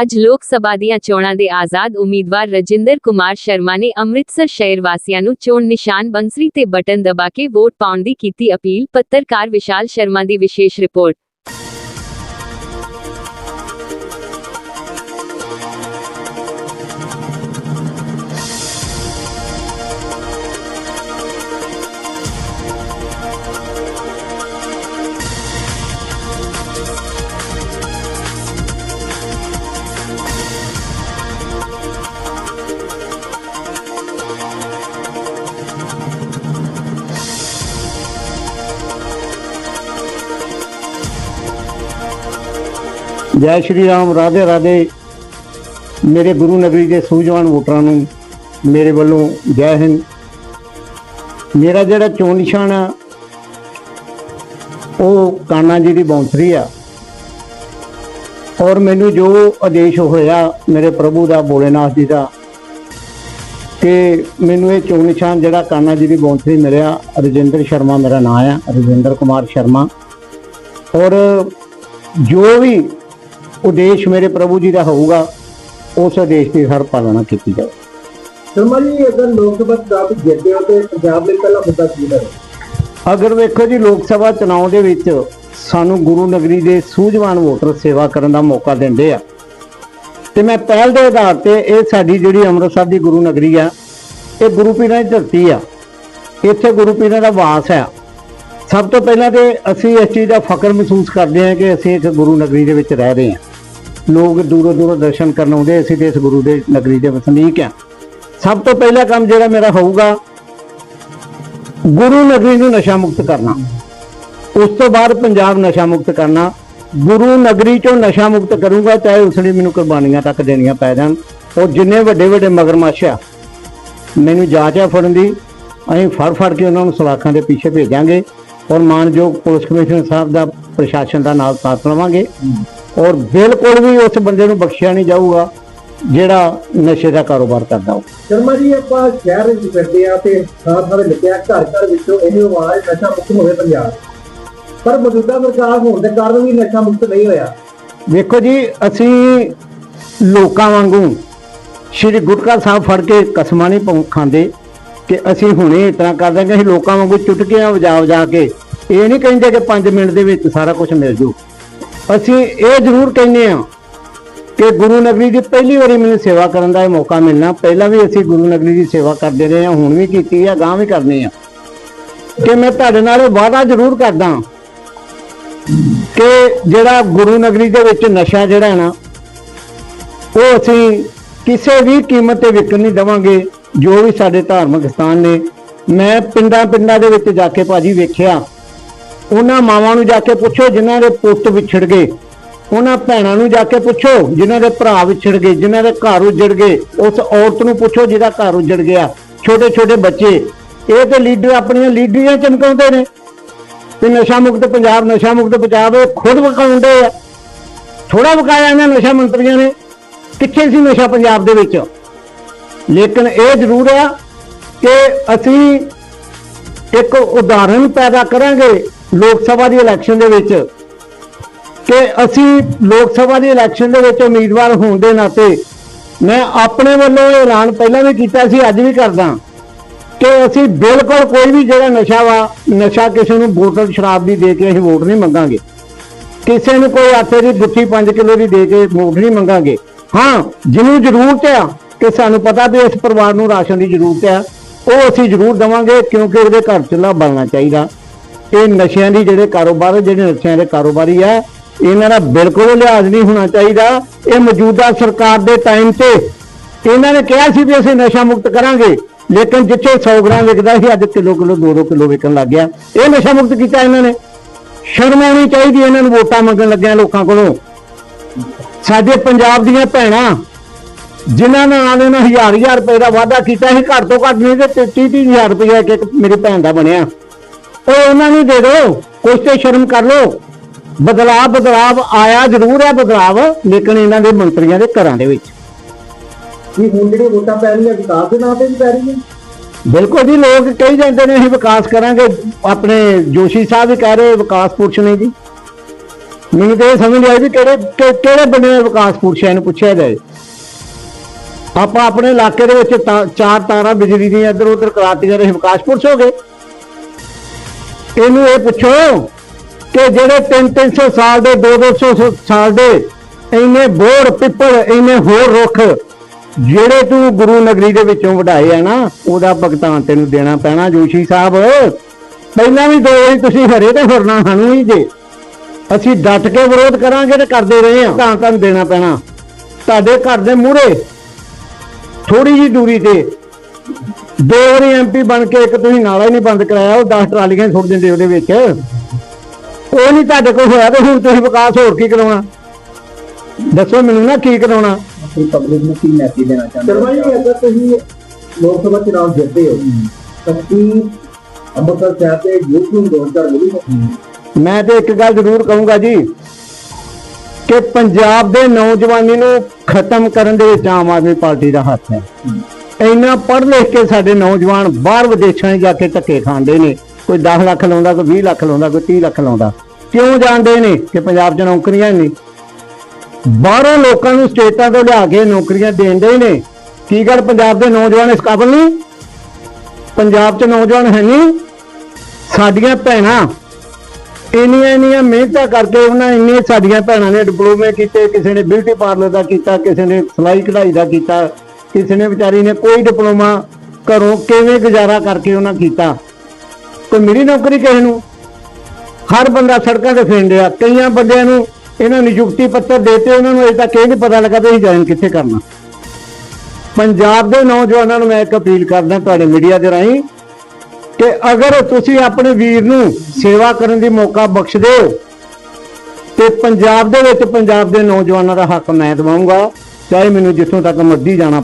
ਅੱਜ ਲੋਕ ਸਭਾ ਦੀਆਂ ਚੋਣਾਂ ਦੇ ਆਜ਼ਾਦ ਉਮੀਦਵਾਰ ਰਜਿੰਦਰ ਕੁਮਾਰ ਸ਼ਰਮਾ ਨੇ ਅੰਮ੍ਰਿਤਸਰ ਸ਼ਹਿਰ ਵਾਸੀਆਂ ਨੂੰ ਚੋਣ ਨਿਸ਼ਾਨ ਬੰਸਰੀ ਤੇ ਬਟਨ ਦਬਾ ਕੇ ਵੋਟ ਪਾਉਣ ਦੀ ਕੀਤੀ ਅਪੀਲ, ਪੱਤਰਕਾਰ ਵਿਸ਼ਾਲ ਸ਼ਰਮਾ ਦੀ ਵਿਸ਼ੇਸ਼ ਰਿਪੋਰਟ। ਜੈ ਸ਼੍ਰੀ ਰਾਮ, ਰਾਧੇ ਰਾਧੇ। ਮੇਰੇ ਗੁਰੂ ਨਗਰੀ ਦੇ ਸੂਝਵਾਨ ਵੋਟਰਾਂ ਨੂੰ, ਮੇਰੇ ਵੱਲੋਂ ਜੈ ਹਿੰਦ। ਮੇਰਾ ਜਿਹੜਾ ਚੋਣ ਨਿਸ਼ਾਨ ਆ, ਉਹ ਕਾਨਾ ਜੀ ਦੀ ਬੌਂਸਰੀ ਆ। ਔਰ ਮੈਨੂੰ ਜੋ ਆਦੇਸ਼ ਹੋਇਆ ਮੇਰੇ ਪ੍ਰਭੂ ਦਾ, ਭੋਲੇਨਾਥ ਜੀ ਦਾ ਕਿ ਮੈਨੂੰ ਇਹ ਚੋਣ ਨਿਸ਼ਾਨ ਜਿਹੜਾ ਕਾਨਾ ਜੀ ਦੀ ਬੌਂਸਰੀ ਮਿਲਿਆ, ਰਜਿੰਦਰ ਸ਼ਰਮਾ ਮੇਰਾ ਨਾਮ ਆ, ਰਜਿੰਦਰ ਕੁਮਾਰ ਸ਼ਰਮਾ। ਔਰ ਜੋ ਵੀ ਉਦੇਸ਼ ਮੇਰੇ ਪ੍ਰਭੂ ਜੀ ਦਾ ਹੋਊਗਾ ਉਸ ਉਦੇਸ਼ ਦੀ ਹਰ ਪਾਲਣਾ ਕੀਤੀ ਜਾਵੇ ਸ਼ਰਮਾ ਜੀ ਅਗਰ ਲੋਕ ਸਭਾ ਚੁਣਾਵ ਜਿੱਤਦੇ ਹੋ ਤੇ ਪੰਜਾਬ ਲਈ ਪਹਿਲਾ ਮੁੱਦਾ ਕੀ ਹੈ ਅਗਰ ਵੇਖੋ ਜੀ ਲੋਕ ਸਭਾ ਚੁਣਾਵ ਦੇ ਵਿੱਚ ਸਾਨੂੰ ਗੁਰੂ ਨਗਰੀ ਦੇ ਸੂਝਵਾਨ ਵੋਟਰ ਸੇਵਾ ਕਰਨ ਦਾ ਮੌਕਾ ਦਿੰਦੇ ਆ। ਤੇ ਮੈਂ ਪਹਿਲ ਦੇ ਆਧਾਰ ਤੇ ਇਹ ਸਾਡੀ ਜਿਹੜੀ ਅੰਮ੍ਰਿਤਸਰ ਦੀ ਗੁਰੂ ਨਗਰੀ ਆ ਇਹ ਗੁਰੂ ਪੀਰਾਂ ਦੀ ਧਰਤੀ ਆ। ਇੱਥੇ ਗੁਰੂ ਪੀਰਾਂ ਦਾ ਵਾਸ ਆ। ਸਭ ਤੋਂ ਪਹਿਲਾਂ ਤੇ ਅਸੀਂ ਇਸ ਚੀਜ਼ ਦਾ ਫਖਰ ਮਹਿਸੂਸ ਕਰਦੇ ਹਾਂ ਕਿ ਅਸੀਂ ਇੱਕ ਗੁਰੂ ਨਗਰੀ ਦੇ ਵਿੱਚ ਰਹਿ ਰਹੇ ਹਾਂ। ਲੋਕ ਦੂਰੋਂ ਦੂਰੋਂ ਦਰਸ਼ਨ ਕਰਨ ਆਉਂਦੇ, ਅਸੀਂ ਤੇ ਇਸ ਗੁਰੂ ਦੇ ਨਗਰੀ ਦੇ ਵਸਨੀਕ ਆ ਸਭ ਤੋਂ ਪਹਿਲਾ ਕੰਮ ਜਿਹੜਾ ਮੇਰਾ ਹੋਊਗਾ, ਗੁਰੂ ਨਗਰੀ ਨੂੰ ਨਸ਼ਾ ਮੁਕਤ ਕਰਨਾ। ਉਸ ਤੋਂ ਬਾਅਦ ਪੰਜਾਬ ਨਸ਼ਾ ਮੁਕਤ ਕਰਨਾ। ਗੁਰੂ ਨਗਰੀ ਚੋਂ ਨਸ਼ਾ ਮੁਕਤ ਕਰੂੰਗਾ, ਚਾਹੇ ਉਸ ਲਈ ਮੈਨੂੰ ਕੁਰਬਾਨੀਆਂ ਤੱਕ ਦੇਣੀਆਂ ਪੈ ਜਾਣ। ਉਹ ਜਿੰਨੇ ਵੱਡੇ ਵੱਡੇ ਮਗਰਮੱਛ ਆ, ਮੈਨੂੰ ਜਾਂਚ ਆ ਫੜਨ ਦੀ। ਅਸੀਂ ਫੜ ਫੜ ਕੇ ਉਹਨਾਂ ਨੂੰ ਸਲਾਖਾਂ ਦੇ ਪਿੱਛੇ ਭੇਜਾਂਗੇ। ਔਰ ਮਾਨਯੋਗ ਪੁਲਿਸ ਕਮਿਸ਼ਨਰ ਸਾਹਿਬ ਦਾ ਪ੍ਰਸ਼ਾਸਨ ਦਾ ਨਾਲ ਸਾਥ ਲਵਾਂਗੇ। ਔਰ ਬਿਲਕੁਲ ਵੀ ਉਸ ਬੰਦੇ ਨੂੰ ਬਖਸ਼ਿਆ ਨਹੀਂ ਜਾਊਗਾ ਜਿਹੜਾ ਨਸ਼ੇ ਦਾ ਕਾਰੋਬਾਰ ਕਰਦਾ ਹੋ ਸ਼ਰਮਾ ਜੀ ਆਪਾਂ ਸ਼ਹਿਰ ਵਿੱਚ ਫਿਰਦੇ ਆ ਤੇ ਥਾਂ ਥਾਂ ਲਿਖਿਆ ਘਰ ਘਰ ਵਿੱਚੋਂ ਇਹ ਆਵਾਜ਼ ਨਸ਼ਾ ਮੁਕਤ ਹੋਵੇ ਪੰਜਾਬ। ਪਰ ਮੌਜੂਦਾ ਸਰਕਾਰ ਹੋਣ ਦੇ ਕਾਰਨ ਵੀ ਨਸ਼ਾ ਮੁਕਤ ਨਹੀਂ ਹੋਇਆ। ਵੇਖੋ ਜੀ ਅਸੀਂ ਲੋਕਾਂ ਵਾਂਗੂ ਸ਼੍ਰੀ ਗੁਟਕਾ ਸਾਹਿਬ ਫੜ ਕੇ ਕਸਮਾਂ ਨਹੀਂ ਖਾਂਦੇ ਕਿ ਅਸੀਂ ਹੁਣੇ ਇਸ ਤਰ੍ਹਾਂ ਕਰ ਦਾਂਗੇ ਅਸੀਂ ਲੋਕਾਂ ਵਾਂਗੂ ਚੁਟਕੀਆਂ ਵਜਾ ਵਜਾ ਕੇ। ਇਹ ਨਹੀਂ ਕਹਿੰਦੇ ਕਿ 5 ਮਿੰਟ ਦੇ ਵਿੱਚ ਸਾਰਾ ਕੁਝ ਮਿਲ ਜੂ। ਅਸੀਂ ਇਹ ਜ਼ਰੂਰ ਕਹਿੰਦੇ ਹਾਂ ਕਿ ਗੁਰੂ ਨਗਰੀ ਦੀ ਪਹਿਲੀ ਵਾਰੀ ਮੈਨੂੰ ਸੇਵਾ ਕਰਨ ਦਾ ਇਹ ਮੌਕਾ ਮਿਲਣਾ। ਪਹਿਲਾਂ ਵੀ ਅਸੀਂ ਗੁਰੂ ਨਗਰੀ ਦੀ ਸੇਵਾ ਕਰਦੇ ਰਹੇ ਹਾਂ, ਹੁਣ ਵੀ ਕੀਤੀ ਹੈ ਗਾਂ ਵੀ ਕਰਨੀ ਆ ਕਿ ਮੈਂ ਤੁਹਾਡੇ ਨਾਲ ਇਹ ਵਾਅਦਾ ਜ਼ਰੂਰ ਕਰਦਾ ਕਿ ਜਿਹੜਾ ਗੁਰੂ ਨਗਰੀ ਦੇ ਵਿੱਚ ਨਸ਼ਾ ਜਿਹੜਾ ਹੈ ਨਾ, ਉਹ ਅਸੀਂ ਕਿਸੇ ਵੀ ਕੀਮਤ ਤੇ ਵਿਕਣ ਨਹੀਂ ਦਵਾਂਗੇ, ਜੋ ਵੀ ਸਾਡੇ ਧਾਰਮਿਕ ਸਥਾਨ ਨੇ। ਮੈਂ ਪਿੰਡਾਂ ਪਿੰਡਾਂ ਦੇ ਵਿੱਚ ਜਾ ਕੇ ਭਾਜੀ ਵੇਖਿਆ ਉਹਨਾਂ ਮਾਵਾਂ ਨੂੰ ਜਾ ਕੇ ਪੁੱਛੋ ਜਿਨ੍ਹਾਂ ਦੇ ਪੁੱਤ ਵਿਛੜ ਗਏ। ਉਹਨਾਂ ਭੈਣਾਂ ਨੂੰ ਜਾ ਕੇ ਪੁੱਛੋ ਜਿਨ੍ਹਾਂ ਦੇ ਭਰਾ ਵਿਛੜ ਗਏ, ਜਿਨ੍ਹਾਂ ਦੇ ਘਰ ਉਜੜ ਗਏ। ਉਸ ਔਰਤ ਨੂੰ ਪੁੱਛੋ ਜਿਹਦਾ ਘਰ ਉਜੜ ਗਿਆ। ਛੋਟੇ ਛੋਟੇ ਬੱਚੇ, ਇਹ ਤੇ ਲੀਡਰ ਆਪਣੀਆਂ ਲੀਡਰੀਆਂ ਚਮਕਾਉਂਦੇ ਨੇ। ਤੇ ਨਸ਼ਾ ਮੁਕਤ ਪੰਜਾਬ, ਨਸ਼ਾ ਮੁਕਤ ਪੰਜਾਬ, ਇਹ ਖੁਦ ਵਿਕਾਉਂਦੇ ਆ। ਥੋੜਾ ਵਿਕਾਇਆ ਇਹਨਾਂ ਨਸ਼ਾ ਮੰਤਰੀਆਂ ਨੇ। ਕਿੱਥੇ ਸੀ ਨਸ਼ਾ ਪੰਜਾਬ ਦੇ ਵਿੱਚ? ਲੇਕਿਨ ਇਹ ਜ਼ਰੂਰ ਆ ਕਿ ਅਸੀਂ ਇੱਕ ਉਦਾਹਰਣ ਪੈਦਾ ਕਰਾਂਗੇ। ਲੋਕ ਸਭਾ ਦੀ ਇਲੈਕਸ਼ਨ ਦੇ ਵਿੱਚ ਕਿ ਅਸੀਂ ਲੋਕ ਸਭਾ ਦੀ ਇਲੈਕਸ਼ਨ ਦੇ ਵਿੱਚ ਉਮੀਦਵਾਰ ਹੋਣ ਦੇ ਨਾਤੇ ਮੈਂ ਆਪਣੇ ਵੱਲੋਂ ਇਹ ਐਲਾਨ ਪਹਿਲਾਂ ਵੀ ਕੀਤਾ ਸੀ, ਅੱਜ ਵੀ ਕਰਦਾ। ਕਿ ਅਸੀਂ ਬਿਲਕੁਲ ਕੋਈ ਵੀ ਜਿਹੜਾ ਨਸ਼ਾ ਵਾ, ਨਸ਼ਾ ਕਿਸੇ ਨੂੰ ਬੋਤਲ ਸ਼ਰਾਬ ਦੀ ਦੇ ਕੇ ਅਸੀਂ ਵੋਟ ਨਹੀਂ ਮੰਗਾਂਗੇ। ਕਿਸੇ ਨੂੰ ਕੋਈ ਆਟੇ ਦੀ ਗੁੱਥੀ 5 ਕਿਲੋ ਦੀ ਦੇ ਕੇ ਵੋਟ ਨਹੀਂ ਮੰਗਾਂਗੇ। ਹਾਂ, ਜਿਹਨੂੰ ਜ਼ਰੂਰਤ ਆ, ਕਿ ਸਾਨੂੰ ਪਤਾ ਵੀ ਇਸ ਪਰਿਵਾਰ ਨੂੰ ਰਾਸ਼ਨ ਦੀ ਜ਼ਰੂਰਤ ਆ, ਉਹ ਅਸੀਂ ਜ਼ਰੂਰ ਦਵਾਂਗੇ ਕਿਉਂਕਿ ਉਹਦੇ ਘਰ ਚੁੱਲ੍ਹਾ ਬਣਨਾ ਚਾਹੀਦਾ। ਇਹ ਨਸ਼ਿਆਂ ਦੀ ਜਿਹੜੇ ਕਾਰੋਬਾਰ, ਜਿਹੜੇ ਨਸ਼ਿਆਂ ਦੇ ਕਾਰੋਬਾਰੀ ਆ, ਇਹਨਾਂ ਦਾ ਬਿਲਕੁਲ ਲਿਹਾਜ਼ ਨਹੀਂ ਹੋਣਾ ਚਾਹੀਦਾ। ਇਹ ਮੌਜੂਦਾ ਸਰਕਾਰ ਦੇ ਟਾਈਮ ਤੇ ਇਹਨਾਂ ਨੇ ਕਿਹਾ ਸੀ ਵੀ ਅਸੀਂ ਨਸ਼ਾ ਮੁਕਤ ਕਰਾਂਗੇ, ਲੇਕਿਨ ਜਿੱਥੇ 100 ਗ੍ਰਾਮ ਵਿਕਦਾ ਸੀ, ਅੱਜ ਕਿਲੋ ਕਿਲੋ 2-2 ਕਿਲੋ ਵਿਕਣ ਲੱਗ ਗਿਆ। ਇਹ ਨਸ਼ਾ ਮੁਕਤ ਕੀਤਾ ਇਹਨਾਂ ਨੇ। ਸ਼ਰਮ ਆਉਣੀ ਚਾਹੀਦੀ ਇਹਨਾਂ ਨੂੰ ਵੋਟਾਂ ਮੰਗਣ ਲੱਗਿਆ ਲੋਕਾਂ ਕੋਲੋਂ। ਸਾਡੇ ਪੰਜਾਬ ਦੀਆਂ ਭੈਣਾਂ, ਜਿਨ੍ਹਾਂ ਨਾਲ ਇਹਨਾਂ ਹਜ਼ਾਰ ਹਜ਼ਾਰ ਰੁਪਏ ਦਾ ਵਾਅਦਾ ਕੀਤਾ ਸੀ, ਘੱਟ ਤੋਂ ਘੱਟ ਨਹੀਂ ਤੇ 30 ਹਜ਼ਾਰ ਰੁਪਏ ਇੱਕ ਇੱਕ ਮੇਰੀ ਭੈਣ ਦਾ ਬਣਿਆ। ਉਹ ਉਹਨਾਂ ਨੂੰ ਦੇ ਦਿਓ ਕੁਛ ਤੇ ਸ਼ਰਮ ਕਰ ਲਓ। ਬਦਲਾਵ ਬਦਲਾਵ ਆਇਆ ਜ਼ਰੂਰ ਹੈ ਬਦਲਾਵ ਲੇਕਿਨ ਇਹਨਾਂ ਦੇ ਮੰਤਰੀਆਂ ਦੇ ਘਰਾਂ ਦੇ ਵਿੱਚ। ਕੀ ਹੁਣ ਜਿਹੜੀ ਵੋਟਾਂ ਪੈ ਰਹੀਆਂ ਵਿਕਾਸ ਦੇ ਨਾਂ ਤੇ ਵੀ ਪੈ ਰਹੀਆਂ। ਬਿਲਕੁਲ ਜੀ ਲੋਕ ਕਹੀ ਜਾਂਦੇ ਨੇ ਅਸੀਂ ਵਿਕਾਸ ਕਰਾਂਗੇ। ਆਪਣੇ ਜੋਸ਼ੀ ਸਾਹਿਬ ਵੀ ਕਹਿ ਰਹੇ ਵਿਕਾਸ ਪੁਰਸ਼ ਨੇ ਜੀ। ਮੈਨੂੰ ਤੇ ਇਹ ਸਮਝ ਨਹੀਂ ਆਈ ਵੀ ਕਿਹੜੇ ਕਿ- ਕਿਹੜੇ ਬੰਦੇ ਨੇ ਵਿਕਾਸ ਪੁਰਸ਼ਾਂ ਨੂੰ ਪੁੱਛਿਆ ਜਾਏ। ਆਪਾਂ ਆਪਣੇ ਇਲਾਕੇ ਦੇ ਵਿੱਚ ਤਾਂ- ਚਾਰ ਤਾਰਾਂ ਬਿਜਲੀ ਦੀਆਂ ਇੱਧਰ ਉੱਧਰ ਕਰਾਤੀਆਂ ਰਹੇ ਵਿਕਾਸ ਪੁਰਸ਼ ਹੋ ਗਏ। ਇਹਨੂੰ ਇਹ ਪੁੱਛੋ ਕਿ ਜਿਹੜੇ 3-300 ਸਾਲ ਦੇ 2-200 ਸਾਲ ਦੇ, ਇੰਨੇ ਬੋੜ ਪਿੱਪਲ, ਇੰਨੇ ਹੋਰ ਰੁੱਖ ਜਿਹੜੇ ਤੂੰ ਗੁਰੂ ਨਗਰੀ ਦੇ ਵਿੱਚੋਂ ਵਢਾਏ ਆ ਨਾ, ਉਹਦਾ ਭੁਗਤਾਨ ਤੈਨੂੰ ਦੇਣਾ ਪੈਣਾ ਜੋਸ਼ੀ ਸਾਹਿਬ। ਪਹਿਲਾਂ ਵੀ ਦੋ ਵਾਰੀ ਤੁਸੀਂ ਹਰੇ ਤੇ ਫਿਰਨਾ ਸਾਨੂੰ ਹੀ ਜੇ। ਅਸੀਂ ਡਟ ਕੇ ਵਿਰੋਧ ਕਰਾਂਗੇ ਤੇ ਕਰਦੇ ਰਹੇ ਹਾਂ ਤਾਂ ਤੁਹਾਨੂੰ ਦੇਣਾ ਪੈਣਾ। ਤੁਹਾਡੇ ਘਰ ਦੇ ਮੂਹਰੇ ਥੋੜੀ ਜੀ ਦੂਰੀ ਤੇ ਦੋ ਵਾਰੀ ਐਮਪੀ ਬਣ ਕੇ ਇੱਕ ਤੁਸੀਂ ਨਾਲਾ ਹੀ ਨਹੀਂ ਬੰਦ ਕਰਾਇਆ ਉਹ 10 ਟਰਾਲੀਆਂ ਹੀ ਸੁੱਟ ਦਿੰਦੇ ਉਹਦੇ ਵਿੱਚ। ਉਹ ਨਹੀਂ ਤੁਹਾਡੇ ਕੋਲ ਹੋਇਆ ਤੇ ਹੁਣ ਤੁਸੀਂ ਵਿਕਾਸ ਹੋਰ ਕੀ ਕਰਾਉਣਾ? ਦੱਸੋ ਮੈਨੂੰ ਨਾ ਕੀ ਕਰਾਉਣਾ? ਤੁਸੀਂ ਪਬਲਿਕ ਨੂੰ ਕੀ ਮੈਸੇਜ ਦੇਣਾ ਚਾਹੁੰਦੇ ਹੋ? ਜੀ ਅਗਰ ਤੁਸੀਂ ਲੋਕ ਸਭਾ ਚੁਣਾਵ ਜਿੱਤਦੇ ਹੋ ਤਾਂ ਕੀ ਅੰਮ੍ਰਿਤਸਰ ਸ਼ਹਿਰ ਦੇ ਯੂਥ ਨੂੰ ਰੋਜ਼ਗਾਰ ਮਿਲੇਗਾ ਮੈਂ ਤੇ ਇੱਕ ਗੱਲ ਜ਼ਰੂਰ ਕਹੂੰਗਾ ਜੀ ਕਿ ਪੰਜਾਬ ਦੇ ਨੌਜਵਾਨੀ ਨੂੰ ਖਤਮ ਕਰਨ ਦੇ ਵਿੱਚ ਆਮ ਆਦਮੀ ਪਾਰਟੀ ਦਾ ਹੱਥ ਹੈ। ਇੰਨਾ ਪੜ੍ਹ ਲਿਖ ਕੇ ਸਾਡੇ ਨੌਜਵਾਨ ਬਾਹਰ ਵਿਦੇਸ਼ਾਂ 'ਚ ਜਾ ਕੇ ਧੱਕੇ ਖਾਂਦੇ ਨੇ। ਕੋਈ 10 ਲੱਖ ਲਾਉਂਦਾ, ਕੋਈ 20 ਲੱਖ ਲਾਉਂਦਾ, ਕੋਈ 30 ਲੱਖ ਲਾਉਂਦਾ। ਕਿਉਂ ਜਾਣਦੇ ਨੇ ਕਿ ਪੰਜਾਬ 'ਚ ਨੌਕਰੀਆਂ ਨਹੀਂ ਬਾਹਰੋਂ ਲੋਕਾਂ ਨੂੰ ਸਟੇਟਾਂ ਤੋਂ ਲਿਆ ਕੇ ਨੌਕਰੀਆਂ ਦੇਂਦੇ ਨੇ। ਕੀ ਗੱਲ ਪੰਜਾਬ ਦੇ ਨੌਜਵਾਨ ਇਸ ਕਾਬਲ ਨਹੀਂ? ਪੰਜਾਬ 'ਚ ਨੌਜਵਾਨ ਹੈ ਨਹੀਂ। ਸਾਡੀਆਂ ਭੈਣਾਂ ਇੰਨੀਆਂ ਇੰਨੀਆਂ ਮਿਹਨਤਾਂ ਕਰਕੇ ਉਹਨਾਂ ਇੰਨੇ ਸਾਡੀਆਂ ਭੈਣਾਂ ਨੇ ਡਿਪਲੋਮੇ ਕੀਤੇ, ਕਿਸੇ ਨੇ ਬਿਊਟੀ ਪਾਰਲਰ ਦਾ ਕੀਤਾ, ਕਿਸੇ ਨੇ ਸਿਲਾਈ ਕਢਾਈ ਦਾ ਕੀਤਾ। ਕਿਸੇ ਨੇ ਵਿਚਾਰੀ ਨੇ ਕੋਈ ਡਿਪਲੋਮਾ ਘਰੋਂ ਕਿਵੇਂ ਗੁਜ਼ਾਰਾ ਕਰਕੇ ਉਹਨਾਂ ਕੀਤਾ? ਕੋਈ ਮਿਲੀ ਨੌਕਰੀ ਕਿਸੇ ਨੂੰ? ਹਰ ਬੰਦਾ ਸੜਕਾਂ ਤੇ ਫਿਰਦਿਆ ਕਈਆਂ ਬੰਦਿਆਂ ਨੂੰ ਇਹਨਾਂ ਨਿਯੁਕਤੀ ਪੱਤਰ ਦੇਤੇ, ਉਹਨਾਂ ਨੂੰ ਅਜੇ ਤੱਕ ਇਹ ਨਹੀਂ ਪਤਾ ਲੱਗਾ ਵੀ ਅਸੀਂ ਜੁਆਇਨ ਕਿੱਥੇ ਕਰਨਾ। ਪੰਜਾਬ ਦੇ ਨੌਜਵਾਨਾਂ ਨੂੰ ਮੈਂ ਇੱਕ ਅਪੀਲ ਕਰਦਾ ਤੁਹਾਡੇ ਮੀਡੀਆ ਦੇ ਰਾਹੀਂ ਕਿ ਅਗਰ ਤੁਸੀਂ ਆਪਣੇ ਵੀਰ ਨੂੰ ਸੇਵਾ ਕਰਨ ਦੀ ਮੌਕਾ ਬਖਸ਼ ਦਿਓ ਤੇ ਪੰਜਾਬ ਦੇ ਵਿੱਚ ਪੰਜਾਬ ਦੇ ਨੌਜਵਾਨਾਂ ਦਾ ਹੱਕ ਮੈਂ ਦਿਵਾਉਂਗਾ। ਚਾਹੇ ਮੈਨੂੰ ਜਿੱਥੋਂ ਤੱਕ ਮਰਜ਼ੀ ਜਾਣਾ